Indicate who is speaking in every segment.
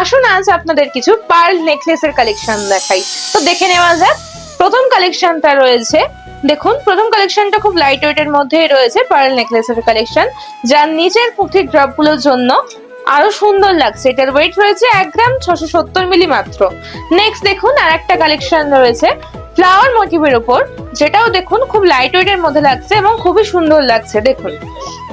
Speaker 1: আসুন আজ আপনাদের কিছু পার্ল নেকলেসের কালেকশন দেখাই। তো দেখে নেওয়া যাক, প্রথম কালেকশনটা রয়েছে। দেখুন, প্রথম কালেকশনটা খুব লাইট ওয়েটের মধ্যে রয়েছে পার্ল নেকলেসের কালেকশন যার নিচের পুঁথির ড্রপগুলোর জন্য আরও সুন্দর লাগছে। এটার ওয়েট রয়েছে এক গ্রাম ছশো সত্তর মিলি মাত্র নেক্সট দেখুন আর একটা কালেকশন রয়েছে ফ্লাওয়ার মোটিভের উপর, যেটাও দেখুন খুব লাইট ওয়েটের মধ্যে লাগছে এবং খুবই সুন্দর লাগছে, দেখুন।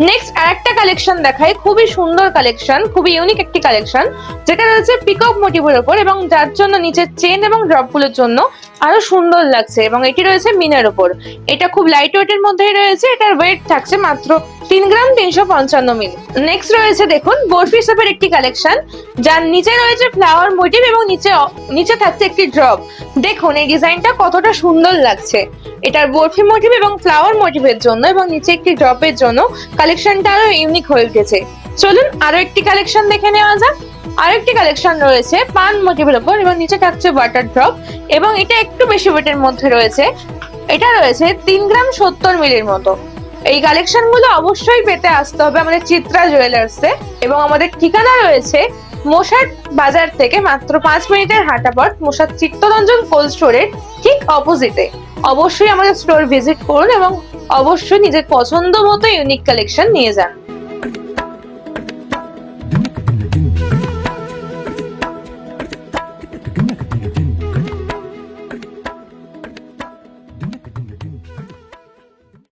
Speaker 1: নেক্সট আরেকটা কালেকশন দেখাই, খুবই সুন্দর কালেকশন খুবই ইউনিক একটি কালেকশন যেটা রয়েছে পিকক মোটিভের উপর এবং যার জন্য নিচের চেন এবং ড্রপগুলোর জন্য আরও সুন্দর লাগছে এবং এটি রয়েছে মিনার উপর। এটা খুব লাইট ওয়েটের মধ্যেই রয়েছে, এটার ওয়েট থাকছে মাত্র তিন গ্রাম তিনশো পঞ্চান্ন মিলি। নেক্সট রয়েছে দেখুন, বরফি শেপের একটি কালেকশন যার নিচে রয়েছে ফ্লাওয়ার মোটিভ এবং নিচে নিচে থাকছে একটি ড্রপ দেখুন, এই ডিজাইনটা কতটা সুন্দর লাগছে। এটার বরফি মোটিভ এবং ফ্লাওয়ার মোটিভের জন্য এবং নিচে একটি ড্রপের জন্য কালেকশনটা আরও ইউনিক হয়ে উঠেছে। চলুন, আরও একটি কালেকশন দেখে নেওয়া যাক। আরেকটি কালেকশন রয়েছে, পান মোটিভের উপর এবং নিচে থাকছে বাটার ড্রপ এবং এটা একটু বেশি ওয়েটের মধ্যে রয়েছে। এটা রয়েছে তিন গ্রাম সত্তর মিলির মতো। এই কালেকশনগুলো অবশ্যই পেতে আসতে হবে আমাদের চিত্রা জুয়েলার্সে এবং আমাদের ঠিকানা রয়েছে মশার বাজার থেকে মাত্র পাঁচ মিনিটের হাঁটা পথ মশার চিত্তরঞ্জন কোল্ড স্টোরের ঠিক অপোজিটে অবশ্যই আমাদের স্টোর ভিজিট করুন এবং অবশ্যই নিজের পছন্দ মতো ইউনিক কালেকশন নিয়ে যান।